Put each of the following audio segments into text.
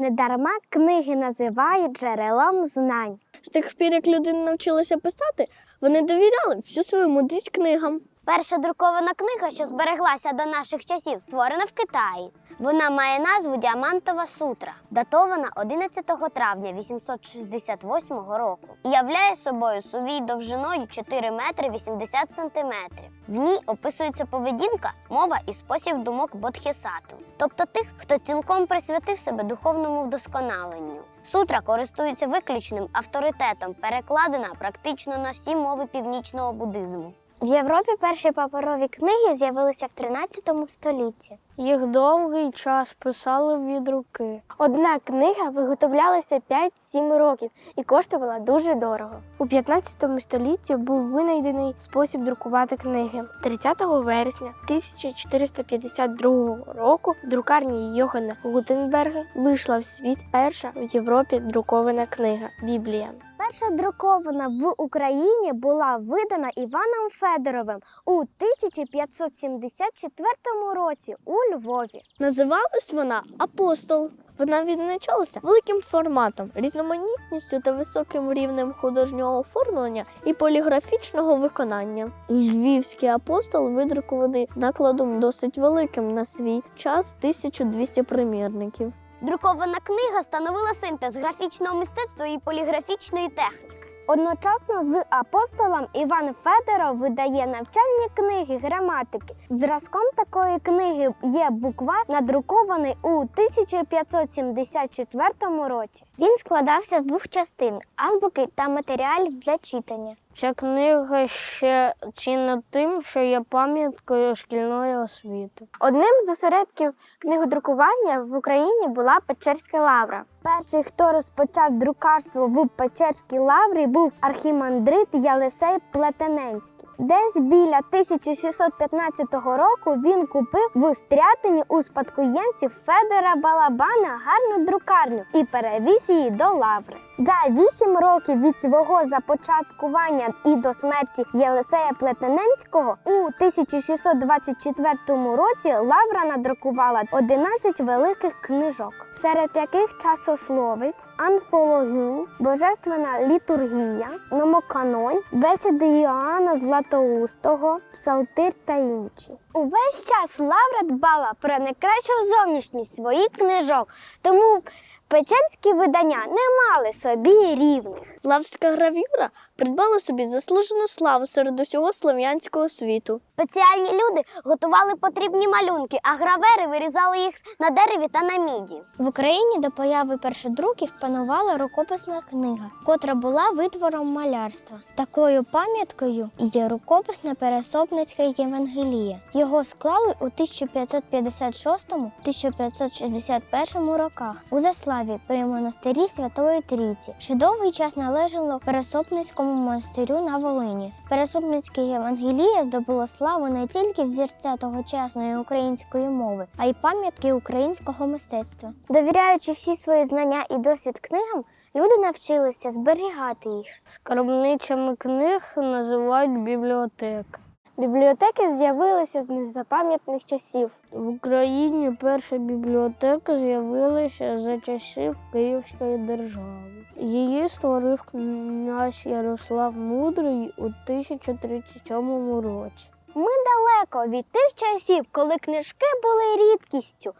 Недарма книги називають джерелом знань. З тих пір, як людина навчилася писати, вони довіряли всю свою мудрість книгам. Перша друкована книга, що збереглася до наших часів, створена в Китаї. Вона має назву Діамантова сутра, датована 11 травня 868 року і являє собою сувій довжиною 4 метри 80 сантиметрів. В ній описується поведінка, мова і спосіб думок бодхісаттв, тобто тих, хто цілком присвятив себе духовному вдосконаленню. Сутра користується виключним авторитетом, перекладена практично на всі мови північного буддизму. В Європі перші паперові книги з'явилися в 13 столітті. Їх довгий час писали від руки. Одна книга виготовлялася 5-7 років і коштувала дуже дорого. У 15 столітті був винайдений спосіб друкувати книги. 30 вересня 1452 року в друкарні Йохана Гутенберга вийшла в світ перша в Європі друкована книга Біблія. Перша друкована в Україні була видана Іваном Федоровим у 1574 році у Львові. Називалась вона Апостол. Вона відзначалася великим форматом, різноманітністю та високим рівнем художнього оформлення і поліграфічного виконання. Львівський апостол видрукований накладом досить великим на свій час 1200 примірників. Друкована книга становила синтез графічного мистецтва і поліграфічної техніки. Одночасно з апостолом Іван Федоров видає навчальні книги граматики. Зразком такої книги є буквар, надрукований у 1574 році. Він складався з двох частин азбуки та матеріалів для читання. Ця книга ще цінна тим, що є пам'яткою шкільної освіти. Одним з осередків книгодрукування в Україні була Печерська лавра. Перший, хто розпочав друкарство в Печерській лаврі, був архімандрит Ялисей Плетененський. Десь біля 1615 року він купив в Стрятині у спадкоємців Федора Балабана гарну друкарню і перевіз її до лаври. За вісім років від свого започаткування і до смерті Єлисея Плетененського у 1624 році лавра надрукувала 11 великих книжок, серед яких часословець, анфологінь, божественна літургія, номоканонь, бесіди Іоанна Златоустого, Psalter Tainti. Увесь час лавра дбала про найкращу зовнішність своїх книжок, тому печерські видання не мали собі рівних. Лавська гравюра придбала собі заслужену славу серед усього слов'янського світу. Спеціальні люди готували потрібні малюнки, а гравери вирізали їх на дереві та на міді. В Україні до появи першодруків панувала рукописна книга, котра була витвором малярства. Такою пам'яткою є рукописна пересопницька Євангелія. Його склали у 1556-1561 роках у Заславі при монастирі Святої Трійці, що довгий час належало Пересопницькому монастирю на Волині. Пересопницьке Євангеліє здобуло славу не тільки взірця тогочасної української мови, а й пам'ятки українського мистецтва. Довіряючи всі свої знання і досвід книгам, люди навчилися зберігати їх. Скарбничами книг називають бібліотеки. Бібліотеки з'явилися з незапам'ятних часів. В Україні перша бібліотека з'явилася за часів Київської держави. Її створив князь Ярослав Мудрий у 1037 році. Ми далеко від тих часів, коли книжки були рідкістю,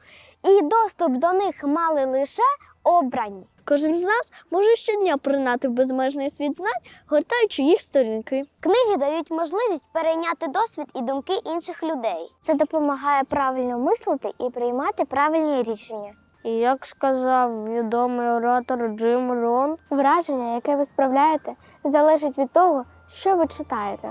і доступ до них мали лише обрані. Кожен з нас може щодня поринати в безмежний світ знань, гортаючи їх сторінки. Книги дають можливість перейняти досвід і думки інших людей. Це допомагає правильно мислити і приймати правильні рішення. І як сказав відомий оратор Джим Рон, Враження, яке ви справляєте, залежить від того, що ви читаєте.